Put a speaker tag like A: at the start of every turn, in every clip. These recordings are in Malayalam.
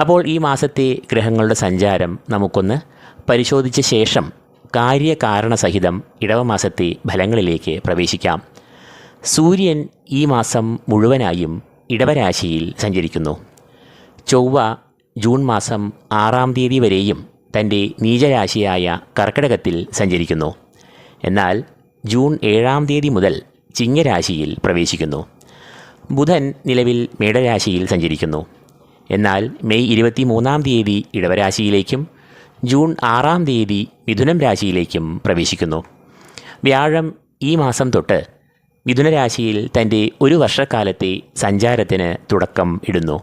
A: അപ്പോൾ ഈ മാസത്തെ ഗ്രഹങ്ങളുടെ സഞ്ചാരം നമുക്കൊന്ന് പരിശോധിച്ച ശേഷം കാര്യകാരണസഹിതം ഇടവമാസത്തെ ഫലങ്ങളിലേക്ക് പ്രവേശിക്കാം. സൂര്യൻ ഈ മാസം മുഴുവനായും ഇടവരാശിയിൽ സഞ്ചരിക്കുന്നു. ചൊവ്വ ജൂൺ മാസം ആറാം തീയതി വരെയും തന്റെ നീചരാശിയായ കർക്കിടകത്തിൽ സഞ്ചരിക്കുന്നു. എന്നാൽ ജൂൺ ഏഴാം തീയതി മുതൽ ചിങ്ങരാശിയിൽ പ്രവേശിക്കുന്നു. ബുധൻ നിലവിൽ മേടരാശിയിൽ സഞ്ചരിക്കുന്നു. എന്നാൽ മെയ് ഇരുപത്തി മൂന്നാം തീയതി ഇടവരാശിയിലേക്കും ജൂൺ ആറാം തീയതി മിഥുനം രാശിയിലേക്കും പ്രവേശിക്കുന്നു. വ്യാഴം ഈ മാസം തൊട്ട് മിഥുനരാശിയിൽ തന്റെ ഒരു വർഷക്കാലത്തെ സഞ്ചാരത്തിന് തുടക്കം ഇടുന്നു.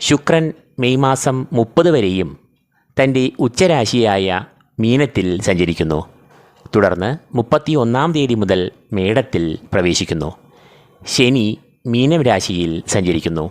A: ശുക്രൻ മെയ് മാസം മുപ്പത് വരെയും തന്റെ ഉച്ചരാശിയായ മീനത്തിൽ സഞ്ചരിക്കുന്നു. തുടർന്ന് മുപ്പത്തി ഒന്നാം തീയതി മുതൽ മേടത്തിൽ പ്രവേശിക്കുന്നു. ശനി മീനം രാശിയിൽ സഞ്ചരിക്കുന്നു.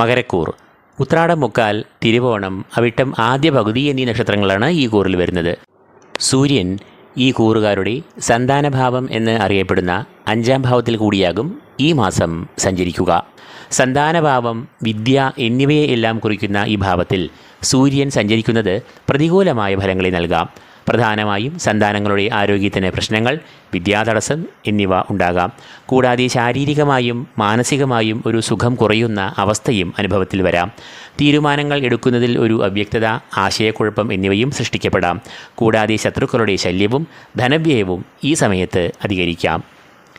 A: മകരക്കൂർ. ഉത്രാടം മുക്കാൽ തിരുവോണം അവിട്ടം ആദ്യ പകുതി എന്നീ നക്ഷത്രങ്ങളാണ് ഈ കൂറിൽ വരുന്നത്. സൂര്യൻ ഈ കൂറുകാരുടെ സന്താനഭാവം എന്ന് അറിയപ്പെടുന്ന അഞ്ചാം ഭാവത്തിൽ കൂടിയാകും ഈ മാസം സഞ്ചരിക്കുക. സന്താനഭാവം വിദ്യ എന്നിവയെ എല്ലാം കുറിക്കുന്ന ഈ ഭാവത്തിൽ സൂര്യൻ സഞ്ചരിക്കുന്നത് പ്രതികൂലമായ ഫലങ്ങളെ നൽകാം. പ്രധാനമായും സന്താനങ്ങളുടെ ആരോഗ്യത്തിന് പ്രശ്നങ്ങൾ വിദ്യാതടസ്സം എന്നിവ ഉണ്ടാകാം. കൂടാതെ ശാരീരികമായും മാനസികമായും ഒരു സുഖം കുറയുന്ന അവസ്ഥയും അനുഭവത്തിൽ വരാം. തീരുമാനങ്ങൾ എടുക്കുന്നതിൽ ഒരു അവ്യക്തത ആശയക്കുഴപ്പം എന്നിവയും സൃഷ്ടിക്കപ്പെടാം. കൂടാതെ ശത്രുക്കളുടെ ശല്യവും ധനവ്യയവും ഈ സമയത്ത് അധികരിക്കാം.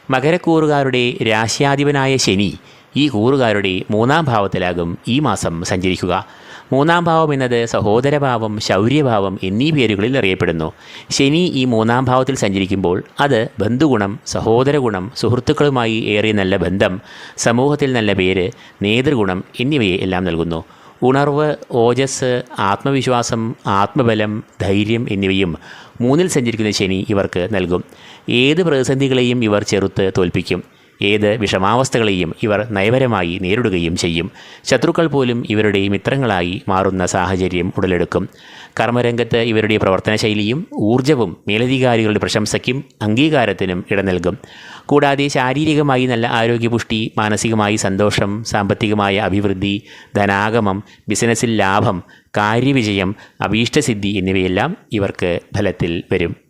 A: മകരക്കൂറുകാരുടെ രാശ്യാധിപനായ ശനി ഈ കൂറുകാരുടെ മൂന്നാം ഭാവത്തിലാകും ഈ മാസം സഞ്ചരിക്കുക. മൂന്നാം ഭാവം എന്നത് സഹോദരഭാവം ശൗര്യഭാവം എന്നീ പേരുകളിൽ അറിയപ്പെടുന്നു. ശനി ഈ മൂന്നാം ഭാവത്തിൽ സഞ്ചരിക്കുമ്പോൾ അത് ബന്ധുഗുണം സഹോദരഗുണം സുഹൃത്തുക്കളുമായി ഏറെ നല്ല ബന്ധം സമൂഹത്തിൽ നല്ല പേര് നേതൃഗുണം എന്നിവയെ എല്ലാം നൽകുന്നു. ഉണർവ് ഓജസ് ആത്മവിശ്വാസം ആത്മബലം ധൈര്യം എന്നിവയും മൂന്നിൽ സഞ്ചരിക്കുന്ന ശനി ഇവർക്ക് നൽകും. ഏത് പ്രതിസന്ധികളെയും ഇവർ ചെറുത്ത് തോൽപ്പിക്കും. ഏത് വിഷമാവസ്ഥകളെയും ഇവർ നയപരമായി നേരിടുകയും ചെയ്യും. ശത്രുക്കൾ പോലും ഇവരുടെ മിത്രങ്ങളായി മാറുന്ന സാഹചര്യം ഉടലെടുക്കും. കർമ്മരംഗത്ത് ഇവരുടെ പ്രവർത്തനശൈലിയും ഊർജവും മേലധികാരികളുടെ പ്രശംസയ്ക്കും അംഗീകാരത്തിനും ഇടനൽകും കൂടാതെ ശാരീരികമായി നല്ല ആരോഗ്യപുഷ്ടി മാനസികമായി സന്തോഷം സാമ്പത്തികമായ അഭിവൃദ്ധി ധനാഗമം ബിസിനസ്സിൽ ലാഭം കാര്യവിജയം അഭീഷ്ടസിദ്ധി എന്നിവയെല്ലാം ഇവർക്ക് ഫലത്തിൽ വരും.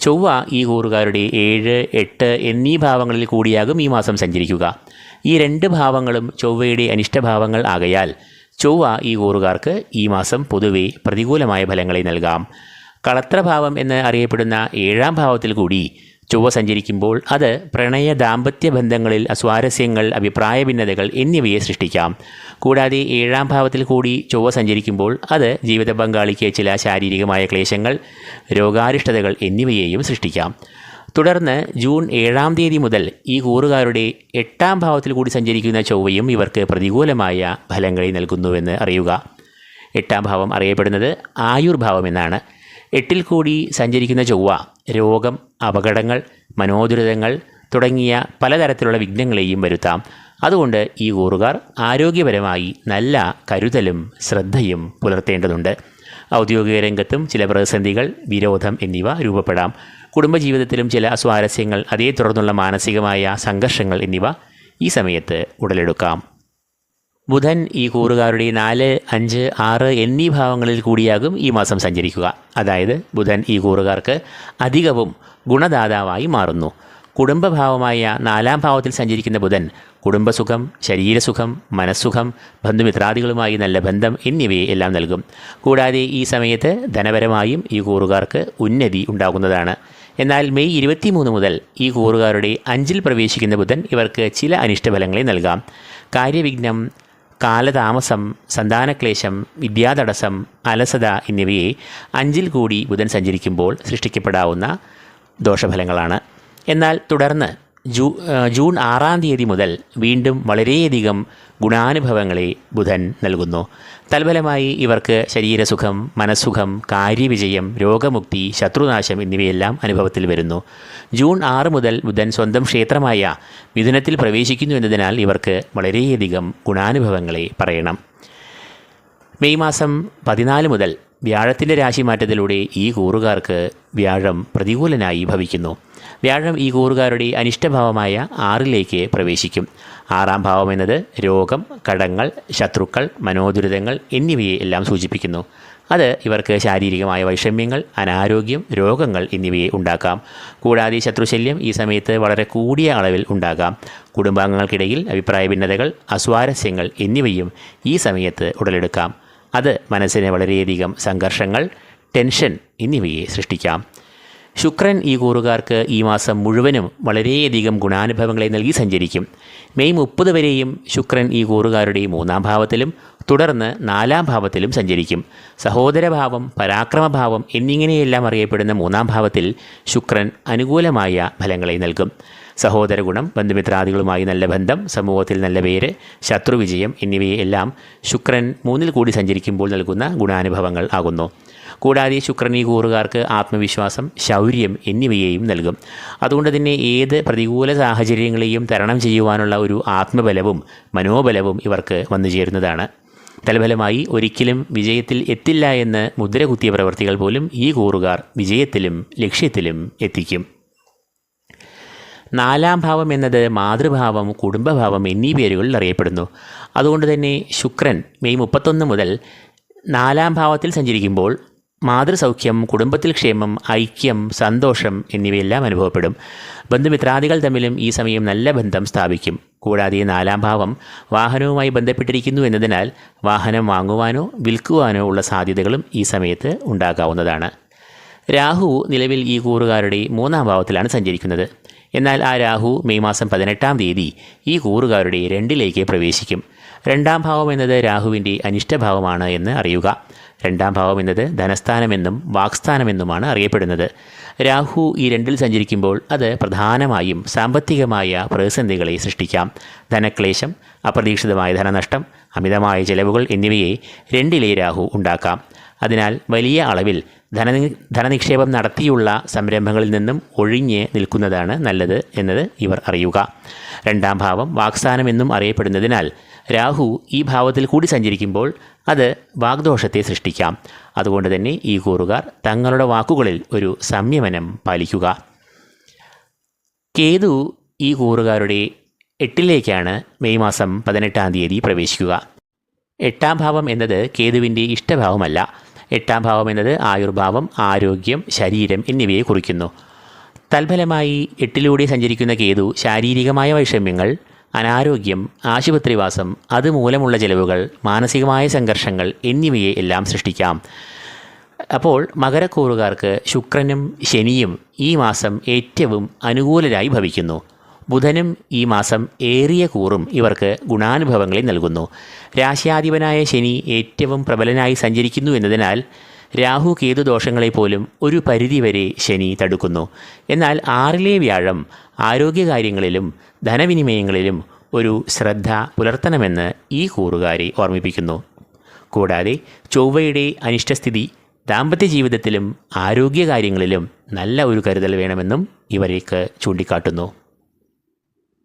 A: ചൊവ്വ ഈ കൂറുകാരുടെ ഏഴ് എട്ട് എന്നീ ഭാവങ്ങളിൽ കൂടിയാകും ഈ മാസം സഞ്ചരിക്കുക. ഈ രണ്ട് ഭാവങ്ങളും ചൊവ്വയുടെ അനിഷ്ടഭാവങ്ങൾ ആകയാൽ ചൊവ്വ ഈ കൂറുകാർക്ക് ഈ മാസം പൊതുവെ പ്രതികൂലമായ ഫലങ്ങളെ നൽകാം. കളത്രഭാവം എന്ന് അറിയപ്പെടുന്ന ഏഴാം ഭാവത്തിൽ കൂടി ചൊവ്വ സഞ്ചരിക്കുമ്പോൾ അത് പ്രണയ ദാമ്പത്യ ബന്ധങ്ങളിൽ അസ്വാരസ്യങ്ങൾ അഭിപ്രായ ഭിന്നതകൾ എന്നിവയെ സൃഷ്ടിക്കാം. കൂടാതെ ഏഴാം ഭാവത്തിൽ കൂടി ചൊവ്വ സഞ്ചരിക്കുമ്പോൾ അത് ജീവിത പങ്കാളിക്ക് ചില ശാരീരികമായ ക്ലേശങ്ങൾ രോഗാരിഷ്ടതകൾ എന്നിവയെയും സൃഷ്ടിക്കാം. തുടർന്ന് ജൂൺ ഏഴാം തീയതി മുതൽ ഈ കൂറുകാരുടെ എട്ടാം ഭാവത്തിൽ കൂടി സഞ്ചരിക്കുന്ന ചൊവ്വയും ഇവർക്ക് പ്രതികൂലമായ ഫലങ്ങളെ നൽകുന്നുവെന്ന് അറിയുക. എട്ടാം ഭാവം അറിയപ്പെടുന്നത് ആയുർഭാവം എന്നാണ്. എട്ടിൽ കൂടി സഞ്ചരിക്കുന്ന ചൊവ്വ രോഗം അപകടങ്ങൾ മനോദുരിതങ്ങൾ തുടങ്ങിയ പലതരത്തിലുള്ള വിഘ്നങ്ങളെയും വരുത്താം. അതുകൊണ്ട് ഈ കൂറുകാർ ആരോഗ്യപരമായി നല്ല കരുതലും ശ്രദ്ധയും പുലർത്തേണ്ടതുണ്ട്. ഔദ്യോഗിക രംഗത്തും ചില പ്രതിസന്ധികൾ വിരോധം എന്നിവ രൂപപ്പെടാം. കുടുംബജീവിതത്തിലും ചില അസ്വാരസ്യങ്ങൾ അതേ തുടർന്നുള്ള മാനസികമായ സംഘർഷങ്ങൾ എന്നിവ ഈ സമയത്ത് ഉടലെടുക്കാം. ബുധൻ ഈ കൂറുകാരുടെ നാല് അഞ്ച് ആറ് എന്നീ ഭാവങ്ങളിൽ കൂടിയാകും ഈ മാസം സഞ്ചരിക്കുക. അതായത് ബുധൻ ഈ കൂറുകാർക്ക് അധികവും ഗുണദാതാവായി മാറുന്നു. കുടുംബഭാവമായ നാലാം ഭാവത്തിൽ സഞ്ചരിക്കുന്ന ബുധൻ കുടുംബസുഖം ശരീരസുഖം മനസ്സുഖം ബന്ധുമിത്രാദികളുമായി നല്ല ബന്ധം എന്നിവയെ എല്ലാം നൽകും. കൂടാതെ ഈ സമയത്ത് ധനപരമായും ഈ കൂറുകാർക്ക് ഉന്നതി ഉണ്ടാകുന്നതാണ്. എന്നാൽ മെയ് ഇരുപത്തിമൂന്ന് മുതൽ ഈ കൂറുകാരുടെ അഞ്ചിൽ പ്രവേശിക്കുന്ന ബുധൻ ഇവർക്ക് ചില അനിഷ്ടഫലങ്ങളെ നൽകാം. കാര്യവിഘ്നം കാലതാമസം സന്താനക്ലേശം വിദ്യാതടസ്സം അലസത എന്നിവയെ അഞ്ചിൽ കൂടി ബുധൻ സഞ്ചരിക്കുമ്പോൾ സൃഷ്ടിക്കപ്പെടാവുന്ന ദോഷഫലങ്ങളാണ്. എന്നാൽ തുടർന്ന് ജൂ ജൂൺ ആറാം തീയതി മുതൽ വീണ്ടും വളരെയധികം ഗുണാനുഭവങ്ങളെ ബുധൻ നൽകുന്നു. തൽഫലമായി ഇവർക്ക് ശരീരസുഖം മനസ്സുഖം കാര്യവിജയം രോഗമുക്തി ശത്രുനാശം എന്നിവയെല്ലാം അനുഭവത്തിൽ വരുന്നു. ജൂൺ ആറ് മുതൽ ബുധൻ സ്വന്തം ക്ഷേത്രമായ മിഥുനത്തിൽ പ്രവേശിക്കുന്നു എന്നതിനാൽ ഇവർക്ക് വളരെയധികം ഗുണാനുഭവങ്ങളെ പറയണം. മെയ് മാസം പതിനാല് മുതൽ വ്യാഴത്തിന്റെ രാശിമാറ്റത്തിലൂടെ ഈ കൂറുകാർക്ക് വ്യാഴം പ്രതികൂലനായി ഭവിക്കുന്നു. വ്യാഴം ഈ കൂറുകാരുടെ അനിഷ്ടഭാവമായ ആറിലേക്ക് പ്രവേശിക്കും. ആറാം ഭാവം എന്നത് രോഗം കടങ്ങൾ ശത്രുക്കൾ മനോദുരിതങ്ങൾ എന്നിവയെ എല്ലാം സൂചിപ്പിക്കുന്നു. അത് ഇവർക്ക് ശാരീരികമായ വൈഷമ്യങ്ങൾ അനാരോഗ്യം രോഗങ്ങൾ എന്നിവയെ ഉണ്ടാക്കാം. കൂടാതെ ശത്രുശല്യം ഈ സമയത്ത് വളരെ കൂടിയ അളവിൽ ഉണ്ടാകാം. കുടുംബാംഗങ്ങൾക്കിടയിൽ അഭിപ്രായ ഭിന്നതകൾ അസ്വാരസ്യങ്ങൾ എന്നിവയും ഈ സമയത്ത് ഉടലെടുക്കാം. അത് മനസ്സിന് വളരെയധികം സംഘർഷങ്ങൾ ടെൻഷൻ എന്നിവയെ സൃഷ്ടിക്കാം. ശുക്രൻ ഈ കൂറുകാർക്ക് ഈ മാസം മുഴുവനും വളരെയധികം ഗുണാനുഭവങ്ങളെ നൽകി സഞ്ചരിക്കും. മെയ് മുപ്പത് വരെയും ശുക്രൻ ഈ കൂറുകാരുടെ മൂന്നാം ഭാവത്തിലും തുടർന്ന് നാലാം ഭാവത്തിലും സഞ്ചരിക്കും. സഹോദരഭാവം പരാക്രമഭാവം എന്നിങ്ങനെയെല്ലാം അറിയപ്പെടുന്ന മൂന്നാം ഭാവത്തിൽ ശുക്രൻ അനുകൂലമായ ഫലങ്ങളെ നൽകും. സഹോദര ഗുണം ബന്ധുമിത്രാദികളുമായി നല്ല ബന്ധം സമൂഹത്തിൽ നല്ല പേര് ശത്രുവിജയം എന്നിവയെല്ലാം ശുക്രൻ മൂന്നിൽ കൂടി സഞ്ചരിക്കുമ്പോൾ നൽകുന്ന ഗുണാനുഭവങ്ങൾ ആകുന്നു. കൂടാതെ ശുക്രൻ ഈ കൂറുകാർക്ക് ആത്മവിശ്വാസം ശൗര്യം എന്നിവയെയും നൽകും. അതുകൊണ്ട് തന്നെ ഏത് പ്രതികൂല സാഹചര്യങ്ങളെയും തരണം ചെയ്യുവാനുള്ള ഒരു ആത്മബലവും മനോബലവും ഇവർക്ക് വന്നു ചേരുന്നതാണ്. തൽഫലമായി ഒരിക്കലും വിജയത്തിൽ എത്തില്ല എന്ന് മുദ്ര കുത്തിയ പ്രവർത്തികൾ പോലും ഈ കൂറുകാർ വിജയത്തിലും ലക്ഷ്യത്തിലും എത്തിക്കും. നാലാം ഭാവം എന്നത് മാതൃഭാവം കുടുംബഭാവം എന്നീ പേരുകളിൽ അറിയപ്പെടുന്നു. അതുകൊണ്ട് തന്നെ ശുക്രൻ മെയ് മുപ്പത്തൊന്ന് മുതൽ നാലാം ഭാവത്തിൽ സഞ്ചരിക്കുമ്പോൾ മാതൃസൗഖ്യം കുടുംബത്തിൽ ക്ഷേമം ഐക്യം സന്തോഷം എന്നിവയെല്ലാം അനുഭവപ്പെടും. ബന്ധുമിത്രാദികൾ തമ്മിലും ഈ സമയം നല്ല ബന്ധം സ്ഥാപിക്കും. കൂടാതെ നാലാം ഭാവം വാഹനവുമായി ബന്ധപ്പെട്ടിരിക്കുന്നു എന്നതിനാൽ വാഹനം വാങ്ങുവാനോ വിൽക്കുവാനോ ഉള്ള സാധ്യതകളും ഈ സമയത്ത് ഉണ്ടാകാവുന്നതാണ്. രാഹു നിലവിൽ ഈ കൂറുകാരുടെ മൂന്നാം ഭാവത്തിലാണ് സഞ്ചരിക്കുന്നത്. എന്നാൽ ആ രാഹു മെയ് മാസം പതിനെട്ടാം തീയതി ഈ കൂറുകാരുടെ രണ്ടിലേക്ക് പ്രവേശിക്കും. രണ്ടാം ഭാവം എന്നത് രാഹുവിന്റെ അനിഷ്ടഭാവമാണ് എന്ന് അറിയുക. രണ്ടാം ഭാവം എന്നത് ധനസ്ഥാനമെന്നും വാക്സ്ഥാനമെന്നുമാണ് അറിയപ്പെടുന്നത്. രാഹു ഈ രണ്ടിൽ സഞ്ചരിക്കുമ്പോൾ അത് പ്രധാനമായും സാമ്പത്തികമായ പ്രതിസന്ധികളെ സൃഷ്ടിക്കാം. ധനക്ലേശം അപ്രതീക്ഷിതമായ ധനനഷ്ടം അമിതമായ ചെലവുകൾ എന്നിവയെ രണ്ടിലെ രാഹു ഉണ്ടാക്കാം. അതിനാൽ വലിയ അളവിൽ ധന ധനനിക്ഷേപം നടത്തിയുള്ള സംരംഭങ്ങളിൽ നിന്നും ഒഴിഞ്ഞ് നിൽക്കുന്നതാണ് നല്ലത് എന്നത് ഇവർ അറിയുക. രണ്ടാം ഭാവം വാക്സ്ഥാനം എന്നും അറിയപ്പെടുന്നതിനാൽ രാഹു ഈ ഭാവത്തിൽ കൂടി സഞ്ചരിക്കുമ്പോൾ അത് വാഗ്ദോഷത്തെ സൃഷ്ടിക്കാം. അതുകൊണ്ട് തന്നെ ഈ കൂറുകാർ തങ്ങളുടെ വാക്കുകളിൽ ഒരു സംയമനം പാലിക്കുക. കേതു ഈ കൂറുകാരുടെ എട്ടിലേക്കാണ് മെയ് മാസം പതിനെട്ടാം തീയതി പ്രവേശിക്കുക. എട്ടാം ഭാവം എന്നത് കേതുവിന്റെ ഇഷ്ടഭാവമല്ല. എട്ടാം ഭാവം എന്നത് ആയുർഭാവം ആരോഗ്യം ശരീരം എന്നിവയെ കുറിക്കുന്നു. തൽഫലമായി എട്ടിലൂടെ സഞ്ചരിക്കുന്ന കേതു ശാരീരികമായ വൈഷമ്യങ്ങൾ അനാരോഗ്യം ആശുപത്രിവാസം അതുമൂലമുള്ള ചെലവുകൾ മാനസികമായ സംഘർഷങ്ങൾ എന്നിവയെ എല്ലാം സൃഷ്ടിക്കാം. അപ്പോൾ മകരക്കൂറുകാർക്ക് ശുക്രനും ശനിയും ഈ മാസം ഏറ്റവും അനുകൂലരായി ഭവിക്കുന്നു. ബുധനും ഈ മാസം ഏറിയ കൂറും ഇവർക്ക് ഗുണാനുഭവങ്ങളെ നൽകുന്നു. രാശ്യാധിപനായ ശനി ഏറ്റവും പ്രബലനായി സഞ്ചരിക്കുന്നു എന്നതിനാൽ രാഹു കേതു ദോഷങ്ങളെപ്പോലും ഒരു പരിധിവരെ ശനി തടുക്കുന്നു. എന്നാൽ ആറിലെ വ്യാഴം ആരോഗ്യകാര്യങ്ങളിലും ധനവിനിമയങ്ങളിലും ഒരു ശ്രദ്ധ പുലർത്തണമെന്ന് ഈ കൂറുകാരെ ഓർമ്മിപ്പിക്കുന്നു. കൂടാതെ ചൊവ്വയുടെ അനിഷ്ടസ്ഥിതി ദാമ്പത്യ ജീവിതത്തിലും ആരോഗ്യകാര്യങ്ങളിലും നല്ല ഒരു കരുതൽ വേണമെന്നും ഇവരേക്ക് ചൂണ്ടിക്കാട്ടുന്നു.